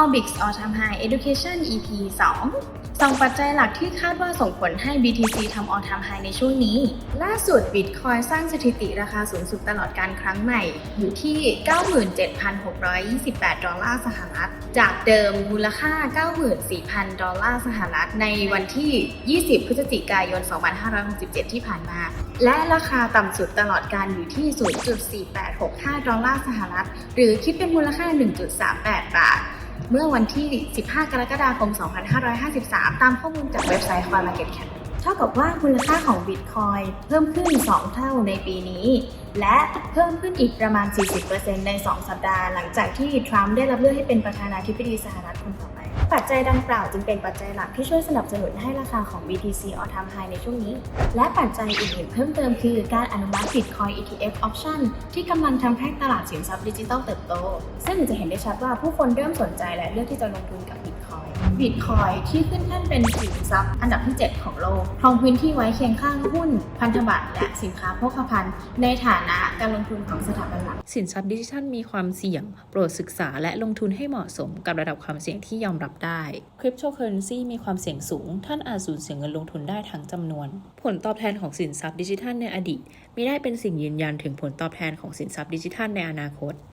Orbix All Time High Education EP 2สองปัจจัยหลักที่คาดว่าส่งผลให้ BTC ทำ All Time High ในช่วงนี้ ล่าสุด Bitcoin สร้างสถิติราคาสูงสุดตลอดการครั้งใหม่ อยู่ที่ 97,628 ดอลลาร์สหรัฐ จากเดิมมูลค่า 94,000 ดอลลาร์สหรัฐ ในวันที่ 20 พฤศจิกายน 2567 ที่ผ่านมา และราคาต่ำสุดตลอดการอยู่ที่ 0.4865 ดอลลาร์สหรัฐ หรือคิดเป็นมูลค่า 1.38 บาท เมื่อวันที่ 15 กรกฎาคม 2553 ตามข้อมูลจากเว็บไซต์ CoinMarketCap เท่ากับว่ามูลค่าของบิตคอยเพิ่มขึ้น 2 เท่าในปีนี้ และเพิ่มขึ้นอีกประมาณ 40%ใน 2 สัปดาห์ หลังจากที่ทรัมป์ได้รับเลือกให้เป็นประธานาธิบดีสหรัฐคนต่อไป ปัจจัยดังกล่าวจึงเป็นปัจจัยหลักที่ช่วยสนับสนุนให้ราคาของ BTC All Time High ในช่วงนี้ และปัจจัยอื่นๆเพิ่มเติมคือการอนุมัติ Bitcoin ETF Option ที่กำลังทำให้ตลาดสินทรัพย์ดิจิทัลเติบโต ซึ่งจะเห็นได้ชัดว่าผู้คนเริ่มสนใจและเลือกที่จะลงทุนกับ Bitcoin Bitcoin ที่ขึ้นแท่นเป็นสินทรัพย์อันดับที่ 7 ของโลกครองพื้นที่ไว้เคียงข้างหุ้น พันธบัตรและสินค้าโภคภัณฑ์ ในฐานะการลงทุนของสถาบันหลัก สินทรัพย์ดิจิทัลมีความเสี่ยง โปรดศึกษาและลงทุนให้เหมาะสมกับระดับความเสี่ยงที่ยอมรับได้คริปโตเคอเรนซีมีความเสี่ยงสูง ท่านอาจสูญเสียเงินลงทุนได้ทั้งจำนวน ผลตอบแทนของสินทรัพย์ดิจิทัลในอดีตไม่ได้เป็นสิ่งยืนยันถึงผลตอบแทนของสินทรัพย์ดิจิทัลในอนาคต